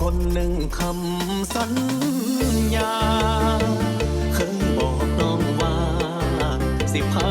คนหนึ่งคำสัญญา เคยบอกน้องว่าสิพา